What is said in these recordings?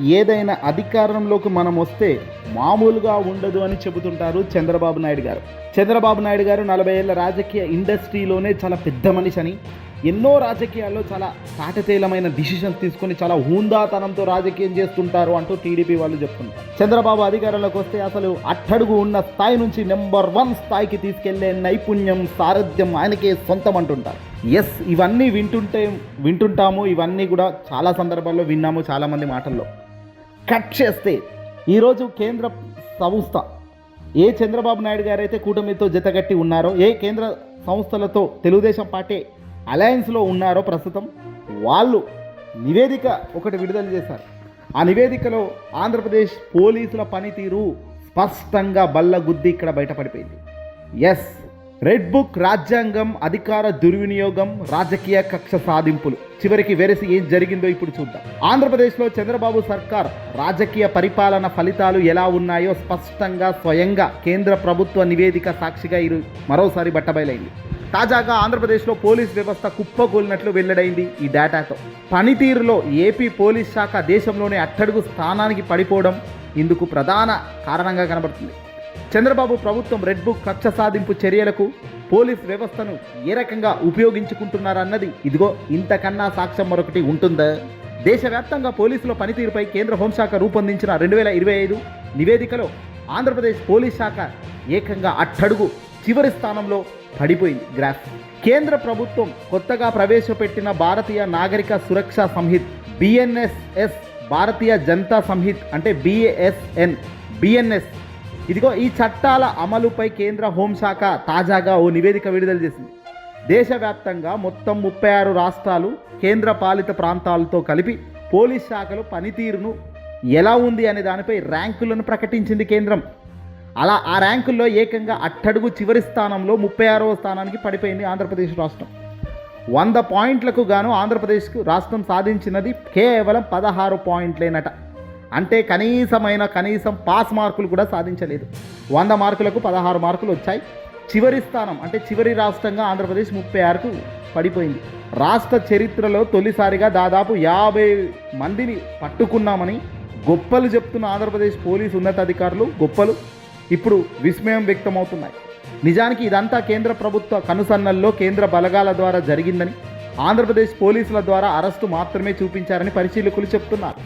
ఏదైనా అధికారంలోకి మనం వస్తే మామూలుగా ఉండదు అని చెబుతుంటారు చంద్రబాబు నాయుడు గారు. చంద్రబాబు నాయుడు గారు నలభై ఏళ్ళ రాజకీయ ఇండస్ట్రీలోనే చాలా పెద్ద మనిషి అని. ఎన్నో రాజకీయాల్లో చాలా తాటతేలమైన డిసిషన్స్ తీసుకొని చాలా హూందాతనంతో రాజకీయం చేస్తుంటారు అంటూ టీడీపీ వాళ్ళు చెప్తుంటారు. చంద్రబాబు అధికారంలోకి వస్తే అసలు అట్టడుగు ఉన్న స్థాయి నుంచి నెంబర్ వన్ స్థాయికి తీసుకెళ్ళే నైపుణ్యం సారథ్యం ఆయనకే సొంతం అంటుంటారు. ఎస్ ఇవన్నీ వింటుంటే వింటుంటాము ఇవన్నీ కూడా చాలా సందర్భాల్లో విన్నాము చాలామంది మాటల్లో. కట్ చేస్తే ఈరోజు కేంద్ర సంస్థ ఏ చంద్రబాబు నాయుడు గారైతే కూటమితో జతగట్టి ఉన్నారో ఏ కేంద్ర సంస్థలతో తెలుగుదేశం పార్టీ అలయన్స్లో ఉన్నారో ప్రస్తుతం వాళ్ళు నివేదిక ఒకటి విడుదల చేశారు. ఆ నివేదికలో ఆంధ్రప్రదేశ్ పోలీసుల పనితీరు స్పష్టంగా బల్లగుద్ది ఇక్కడ బయటపడిపోయింది. ఎస్ రెడ్ బుక్ రాజ్యాంగం అధికార దుర్వినియోగం రాజకీయ కక్ష సాధింపులు. చివరికి వెరసి ఏం జరిగిందో ఇప్పుడు చూద్దాం. ఆంధ్రప్రదేశ్లో చంద్రబాబు సర్కార్ రాజకీయ పరిపాలన ఫలితాలు ఎలా ఉన్నాయో స్పష్టంగా స్వయంగా కేంద్ర ప్రభుత్వ నివేదిక సాక్షిగా ఇరు మరోసారి బట్టబయలైంది. తాజాగా ఆంధ్రప్రదేశ్లో పోలీస్ వ్యవస్థ కుప్పకూలినట్లు వెల్లడైంది ఈ డేటాతో. పనితీరులో ఏపీ పోలీస్ శాఖ దేశంలోనే అట్టడుగు స్థానానికి పడిపోవడం ఇందుకు ప్రధాన కారణంగా కనబడుతుంది. చంద్రబాబు ప్రభుత్వం రెడ్ బుక్ కక్ష సాధింపు చర్యలకు పోలీస్ వ్యవస్థను ఏ రకంగా ఉపయోగించుకుంటున్నారన్నది ఇదిగో ఇంతకన్నా సాక్ష్యం మరొకటి ఉంటుందా? దేశవ్యాప్తంగా పోలీసుల పనితీరుపై కేంద్ర హోంశాఖ రూపొందించిన రెండు వేల ఇరవై ఐదు నివేదికలో ఆంధ్రప్రదేశ్ పోలీస్ శాఖ ఏకంగా అట్టడుగు చివరి స్థానంలో పడిపోయింది గ్రాఫ్. కేంద్ర ప్రభుత్వం కొత్తగా ప్రవేశపెట్టిన భారతీయ నాగరిక సురక్ష సంహిత్ బిఎన్ఎస్ఎస్ భారతీయ జనతా సంహిత్ అంటే బిఏఎస్ఎన్ బిఎన్ఎస్ ఇదిగో ఈ చట్టాల అమలుపై కేంద్ర హోంశాఖ తాజాగా ఓ నివేదిక విడుదల చేసింది. దేశవ్యాప్తంగా మొత్తం ముప్పై ఆరు రాష్ట్రాలు కేంద్ర పాలిత ప్రాంతాలతో కలిపి పోలీస్ శాఖలు పనితీరును ఎలా ఉంది అనే దానిపై ర్యాంకులను ప్రకటించింది కేంద్రం. అలా ఆ ర్యాంకుల్లో ఏకంగా అట్టడుగు చివరి స్థానంలో ముప్పై ఆరవ స్థానానికి పడిపోయింది ఆంధ్రప్రదేశ్ రాష్ట్రం. వంద పాయింట్లకు గాను ఆంధ్రప్రదేశ్కు రాష్ట్రం సాధించినది కేవలం పదహారు పాయింట్లేనట. అంటే కనీసమైన కనీసం పాస్ మార్కులు కూడా సాధించలేదు. వంద మార్కులకు పదహారు మార్కులు వచ్చాయి. చివరి స్థానం అంటే చివరి రాష్ట్రంగా ఆంధ్రప్రదేశ్ ముప్పై ఆరుకు పడిపోయింది. రాష్ట్ర చరిత్రలో తొలిసారిగా దాదాపు యాభై మందిని పట్టుకున్నామని గొప్పలు చెప్తున్న ఆంధ్రప్రదేశ్ పోలీసు ఉన్నతాధికారులు గొప్పలు ఇప్పుడు విస్మయం వ్యక్తమవుతున్నాయి. నిజానికి ఇదంతా కేంద్ర ప్రభుత్వ కనుసన్నల్లో కేంద్ర బలగాల ద్వారా జరిగిందని ఆంధ్రప్రదేశ్ పోలీసుల ద్వారా అరెస్టు మాత్రమే చూపించారని పరిశీలకులు చెప్తున్నారు.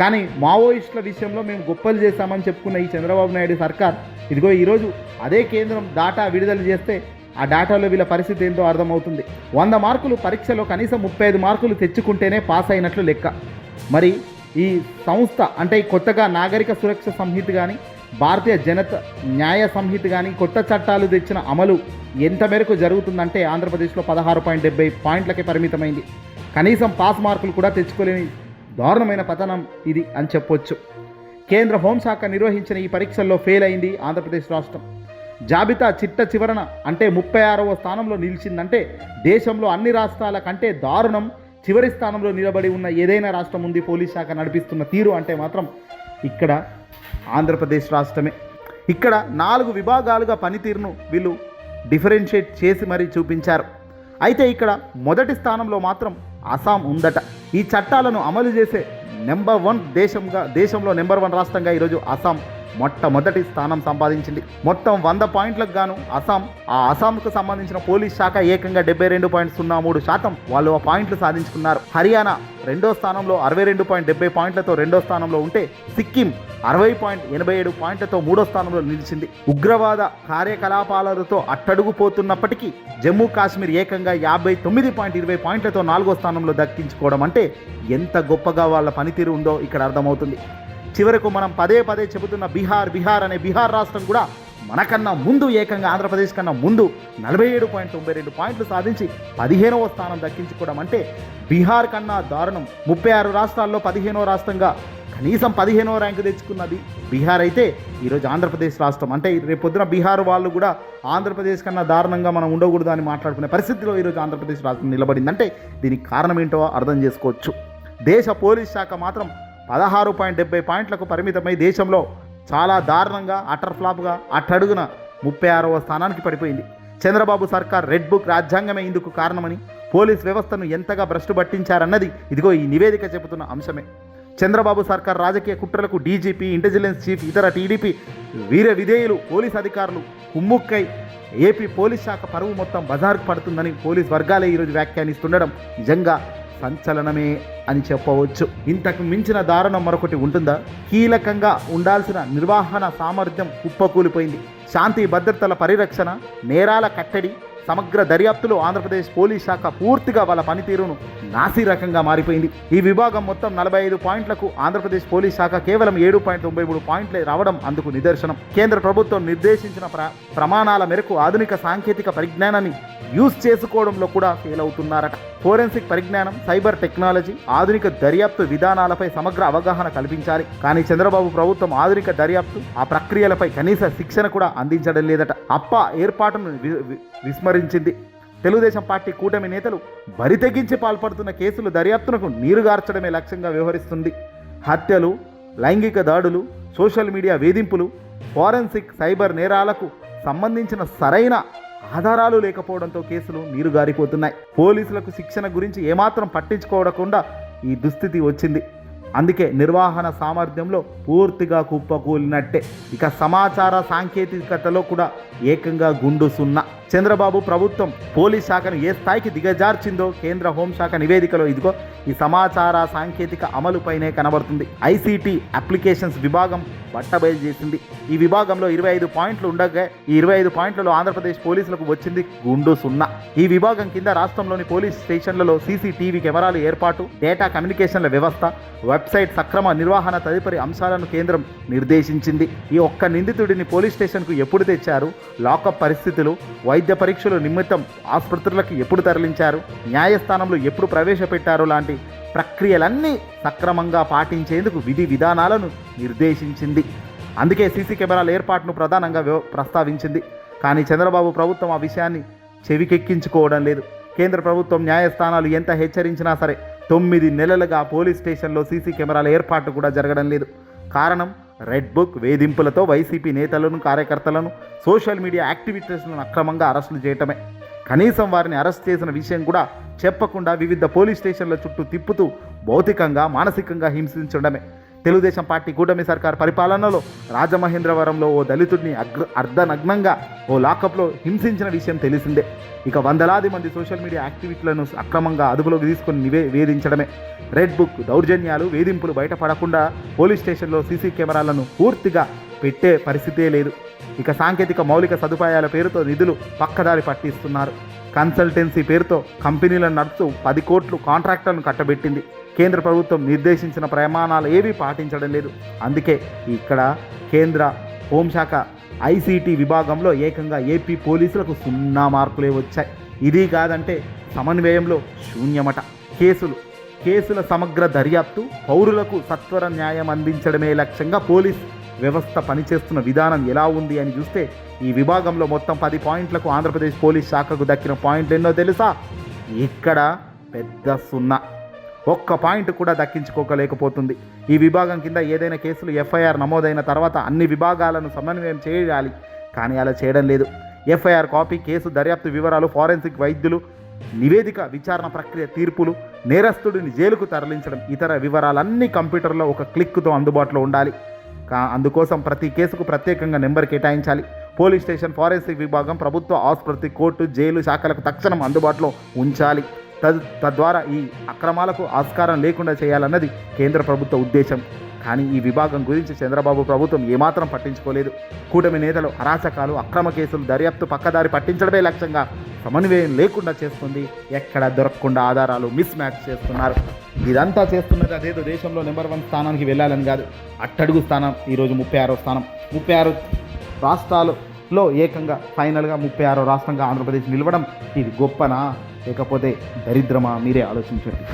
కానీ మావోయిస్టుల విషయంలో మేము గొప్పలు చేశామని చెప్పుకున్న ఈ చంద్రబాబు నాయుడు సర్కార్ ఇదిగో ఈరోజు అదే కేంద్రం డాటా విడుదల చేస్తే ఆ డాటాలో వీళ్ళ పరిస్థితి ఏంటో అర్థమవుతుంది. వంద మార్కులు పరీక్షలో కనీసం ముప్పై ఐదు మార్కులు తెచ్చుకుంటేనే పాస్ అయినట్లు లెక్క. మరి ఈ సంస్థ అంటే కొత్తగా నాగరిక సురక్ష సంహిత కానీ భారతీయ జనత న్యాయ సంహిత కానీ కొత్త చట్టాలు తెచ్చిన అమలు ఎంత మేరకు జరుగుతుందంటే ఆంధ్రప్రదేశ్లో పదహారు పాయింట్ డెబ్బై పాయింట్లకే పరిమితమైంది. కనీసం పాస్ మార్కులు కూడా తెచ్చుకోలేని దారుణమైన పతనం ఇది అని చెప్పొచ్చు. కేంద్ర హోంశాఖ నిర్వహించిన ఈ పరీక్షల్లో ఫెయిల్ అయింది ఆంధ్రప్రదేశ్ రాష్ట్రం. జాబితా చిట్ట చివరన అంటే ముప్పై ఆరవ స్థానంలో నిలిచిందంటే దేశంలో అన్ని రాష్ట్రాల కంటే దారుణం చివరి స్థానంలో నిలబడి ఉన్న ఏదైనా రాష్ట్రం ఉంది పోలీస్ శాఖ నడిపిస్తున్న తీరు అంటే మాత్రం ఇక్కడ ఆంధ్రప్రదేశ్ రాష్ట్రమే. ఇక్కడ నాలుగు విభాగాలుగా పనితీరును వీళ్ళు డిఫరెన్షియేట్ చేసి మరీ చూపించారు. అయితే ఇక్కడ మొదటి స్థానంలో మాత్రం అస్సాం ఉందట. ఈ చట్టాలను అమలు చేసే నెంబర్ వన్ దేశంగా దేశంలో నెంబర్ వన్ రాష్ట్రంగా ఈరోజు అస్సాం మొట్టమొదటి స్థానం సంపాదించింది. మొత్తం వంద పాయింట్లకు గాను అస్సాం ఆ అస్సాంకు సంబంధించిన పోలీస్ శాఖ ఏకంగా డెబ్బై రెండు పాయింట్ సున్నా మూడు శాతం వాళ్ళు ఆ పాయింట్లు సాధించుకున్నారు. హర్యానా రెండో స్థానంలో అరవై రెండు పాయింట్ డెబ్బై పాయింట్లతో రెండో స్థానంలో ఉంటే సిక్కిం అరవై పాయింట్ ఎనభై ఏడు పాయింట్లతో మూడో స్థానంలో నిలిచింది. ఉగ్రవాద కార్యకలాపాలతో అట్టడుగుపోతున్నప్పటికీ జమ్మూ కాశ్మీర్ ఏకంగా యాభై తొమ్మిది పాయింట్ ఇరవై పాయింట్లతో నాలుగో స్థానంలో దక్కించుకోవడం అంటే ఎంత గొప్పగా వాళ్ళ పనితీరు ఉందో ఇక్కడ అర్థమవుతుంది. చివరకు మనం పదే పదే చెబుతున్న బీహార్ బీహార్ అనే బీహార్ రాష్ట్రం కూడా మనకన్నా ముందు ఏకంగా ఆంధ్రప్రదేశ్ కన్నా ముందు నలభై ఏడు పాయింట్ తొంభై రెండు పాయింట్లు సాధించి పదిహేనవ స్థానం దక్కించుకోవడం అంటే బీహార్ కన్నా దారుణం. ముప్పై ఆరు రాష్ట్రాల్లో పదిహేనవ రాష్ట్రంగా కనీసం పదిహేనవ ర్యాంకు తెచ్చుకున్నది బీహార్ అయితే ఈరోజు ఆంధ్రప్రదేశ్ రాష్ట్రం. అంటే రేపు పొద్దున బీహార్ వాళ్ళు కూడా ఆంధ్రప్రదేశ్ కన్నా దారుణంగా మనం ఉండకూడదు అని మాట్లాడుకునే పరిస్థితిలో ఈరోజు ఆంధ్రప్రదేశ్ రాష్ట్రం నిలబడిందంటే దీనికి కారణం ఏంటో అర్థం చేసుకోవచ్చు. దేశ పోలీస్ శాఖ మాత్రం పదహారు పాయింట్ డెబ్బై పాయింట్లకు పరిమితమై దేశంలో చాలా దారుణంగా అటర్ ఫ్లాప్గా అట్టడుగున ముప్పై ఆరవ స్థానానికి పడిపోయింది. చంద్రబాబు సర్కార్ రెడ్ బుక్ రాజ్యాంగమే ఇందుకు కారణమని పోలీస్ వ్యవస్థను ఎంతగా భ్రష్టు పట్టించారన్నది ఇదిగో ఈ నివేదిక చెబుతున్న అంశమే. చంద్రబాబు సర్కార్ రాజకీయ కుట్రలకు డీజీపీ ఇంటెలిజెన్స్ చీఫ్ ఇతర టీడీపీ వీర విధేయులు పోలీస్ అధికారులు కుమ్ముక్కై ఏపీ పోలీస్ శాఖ పరువు మొత్తం బజార్కు పడుతుందని పోలీస్ వర్గాలే ఈరోజు వ్యాఖ్యానిస్తుండడం నిజంగా సంచలనమే అని చెప్పవచ్చు. ఇంతకు మించిన దారుణం మరొకటి ఉంటుందా? కీలకంగా ఉండాల్సిన నిర్వహణ సామర్థ్యం కుప్పకూలిపోయింది. శాంతి భద్రతల పరిరక్షణ నేరాల కట్టడి సమగ్ర దర్యాప్తులో ఆంధ్రప్రదేశ్ పోలీస్ శాఖ పూర్తిగా వాళ్ళ పనితీరును నాసి రకంగా మారిపోయింది. ఈ విభాగం మొత్తం నలభై ఐదు పాయింట్లకు ఆంధ్రప్రదేశ్ పోలీస్ శాఖ కేవలం ఏడు పాయింట్ తొంభై మూడు పాయింట్లే రావడం అందుకు నిదర్శనం. కేంద్ర ప్రభుత్వం నిర్దేశించిన ప్ర ప్రమాణాల మేరకు ఆధునిక సాంకేతిక పరిజ్ఞానాన్ని యూజ్ చేసుకోవడంలో కూడా ఫెయిల్ అవుతున్నారట. ఫోరెన్సిక్ పరిజ్ఞానం సైబర్ టెక్నాలజీ ఆధునిక దర్యాప్తు విధానాలపై సమగ్ర అవగాహన కల్పించాలి. కానీ చంద్రబాబు ప్రభుత్వం ఆధునిక దర్యాప్తు ఆ ప్రక్రియలపై కనీస శిక్షణ కూడా అందించడం లేదట. అప్ప ఏర్పాటును వి- విస్మరించింది. తెలుగుదేశం పార్టీ కూటమి నేతలు బరితెగించి పాల్పడుతున్న కేసులు దర్యాప్తునకు నీరుగార్చడమే లక్ష్యంగా వ్యవహరిస్తుంది. హత్యలు లైంగిక దాడులు సోషల్ మీడియా వేధింపులు ఫోరెన్సిక్ సైబర్ నేరాలకు సంబంధించిన సరైన ఆధారాలు లేకపోవడంతో కేసులు నీరు గారిపోతున్నాయి పోలీసులకు శిక్షణ గురించి ఏమాత్రం పట్టించుకోవకుండా ఈ దుస్థితి వచ్చింది. అందుకే నిర్వహణ సామర్థ్యంలో పూర్తిగా కుప్పకూలినట్టే. ఇక సమాచార సాంకేతికతలో కూడా ఏకంగా గుండు సున్నా. చంద్రబాబు ప్రభుత్వం పోలీస్ శాఖను ఏ స్థాయికి దిగజార్చిందో కేంద్ర హోంశాఖ నివేదికలో ఇదిగో ఈ సమాచార సాంకేతిక అమలుపైనే కనబడుతుంది. ఐసీటీ అప్లికేషన్స్ విభాగం బట్టబయలు చేసింది. ఈ విభాగంలో ఇరవై ఐదు పాయింట్లు ఉండగా ఈ ఇరవై ఐదు పాయింట్లలో ఆంధ్రప్రదేశ్ పోలీసులకు వచ్చింది గుండు సున్నా. ఈ విభాగం కింద రాష్ట్రంలోని పోలీస్ స్టేషన్లలో సీసీటీవీ కెమెరాలు ఏర్పాటు డేటా కమ్యూనికేషన్ల వ్యవస్థ వెబ్సైట్ సక్రమ నిర్వహణ తదుపరి అంశాలను కేంద్రం నిర్దేశించింది. ఈ ఒక్క నిందితుడిని పోలీస్ స్టేషన్కు ఎప్పుడు తెచ్చారు? లాకప్ పరిస్థితులు వైద్య పరీక్షల నిమిత్తం ఆసుపత్రులకు ఎప్పుడు తరలించారు న్యాయస్థానంలో ఎప్పుడు ప్రవేశపెట్టారు లాంటి ప్రక్రియలన్నీ సక్రమంగా పాటించేందుకు విధి విధానాలను నిర్దేశించింది. అందుకే సీసీ కెమెరాల ఏర్పాటును ప్రధానంగా ప్రస్తావించింది. కానీ చంద్రబాబు ప్రభుత్వం ఆ విషయాన్ని చెవికెక్కించుకోవడం లేదు. కేంద్ర ప్రభుత్వం న్యాయస్థానాలు ఎంత హెచ్చరించినా సరే తొమ్మిది నెలలుగా పోలీస్ స్టేషన్లో సీసీ కెమెరాల ఏర్పాటు కూడా జరగడం లేదు. కారణం రెడ్ బుక్ వేధింపులతో వైసీపీ నేతలను కార్యకర్తలను సోషల్ మీడియా యాక్టివిటీస్లను అక్రమంగా అరెస్టులు చేయటమే. కనీసం వారిని అరెస్ట్ చేసిన విషయం కూడా చెప్పకుండా వివిధ పోలీస్ స్టేషన్ల చుట్టూ తిప్పుతూ భౌతికంగా మానసికంగా హింసించడమే. తెలుగుదేశం పార్టీ కూటమి సర్కార్ పరిపాలనలో రాజమహేంద్రవరంలో ఓ దళితుడిని అగ్ర అర్ధనగ్నంగా ఓ లాకప్లో హింసించిన విషయం తెలిసిందే. ఇక వందలాది మంది సోషల్ మీడియా యాక్టివిటీలను అక్రమంగా అదుపులోకి తీసుకొని నివే వేధించడమే. రెడ్ బుక్ దౌర్జన్యాలు వేధింపులు బయటపడకుండా పోలీస్ స్టేషన్లో సీసీ కెమెరాలను పూర్తిగా పెట్టే పరిస్థితే లేదు. ఇక సాంకేతిక మౌలిక సదుపాయాల పేరుతో నిధులు పక్కదారి పట్టిస్తున్నారు. కన్సల్టెన్సీ పేరుతో కంపెనీలను నడుపుతూ పది కోట్లు కాంట్రాక్టర్లను కట్టబెట్టింది. కేంద్ర ప్రభుత్వం నిర్దేశించిన ప్రమాణాలు ఏవి పాటించడం లేదు. అందుకే ఇక్కడ కేంద్ర హోంశాఖ ఐసీటీ విభాగంలో ఏకంగా ఏపీ పోలీసులకు సున్నా మార్కులే వచ్చాయి. ఇది కాదంటే సమన్వయంలో శూన్యమట. కేసులు కేసుల సమగ్ర దర్యాప్తు పౌరులకు సత్వర న్యాయం అందించడమే లక్ష్యంగా పోలీస్ వ్యవస్థ పనిచేస్తున్న విధానం ఎలా ఉంది అని చూస్తే ఈ విభాగంలో మొత్తం పది పాయింట్లకు ఆంధ్రప్రదేశ్ పోలీస్ శాఖకు దక్కిన పాయింట్లు ఎన్నో తెలుసా? ఇక్కడ పెద్ద సున్నా. ఒక్క పాయింట్ కూడా దక్కించుకోకలేకపోతుంది. ఈ విభాగం కింద ఏదైనా కేసులు ఎఫ్ఐఆర్ నమోదైన తర్వాత అన్ని విభాగాలను సమన్వయం చేయాలి. కానీ అలా చేయడం లేదు. ఎఫ్ఐఆర్ కాపీ కేసు దర్యాప్తు వివరాలు ఫారెన్సిక్ వైద్యులు నివేదిక విచారణ ప్రక్రియ తీర్పులు నేరస్తుడిని జైలుకు తరలించడం ఇతర వివరాలన్నీ కంప్యూటర్లో ఒక క్లిక్తో అందుబాటులో ఉండాలి. కా అందుకోసం ప్రతి కేసుకు ప్రత్యేకంగా నెంబర్ కేటాయించాలి. పోలీస్ స్టేషన్ ఫారెన్సిక్ విభాగం ప్రభుత్వ ఆసుపత్రి కోర్టు జైలు శాఖలకు తక్షణం అందుబాటులో ఉంచాలి. తద్వారా ఈ అక్రమాలకు ఆస్కారం లేకుండా చేయాలన్నది కేంద్ర ప్రభుత్వ ఉద్దేశం. కానీ ఈ విభాగం గురించి చంద్రబాబు ప్రభుత్వం ఏమాత్రం పట్టించుకోలేదు. కూటమి నేతలు అరాచకాలు అక్రమ కేసులు దర్యాప్తు పక్కదారి పట్టించడమే లక్ష్యంగా సమన్వయం లేకుండా చేస్తుంది. ఎక్కడ దొరకకుండా ఆధారాలు మిస్ మ్యాచ్ చేస్తున్నారు. ఇదంతా చేస్తున్నది అదేదో దేశంలో నెంబర్ వన్ స్థానానికి వెళ్ళాలని కాదు. అట్టడుగు స్థానం ఈరోజు ముప్పై ఆరో స్థానం. ముప్పై ఆరు రాష్ట్రాలలో ఏకంగా ఫైనల్గా ముప్పై ఆరో రాష్ట్రంగా ఆంధ్రప్రదేశ్ నిలవడం ఇది గొప్పనా? లేకపోతే దరిద్రమా? మీరే ఆలోచించండి.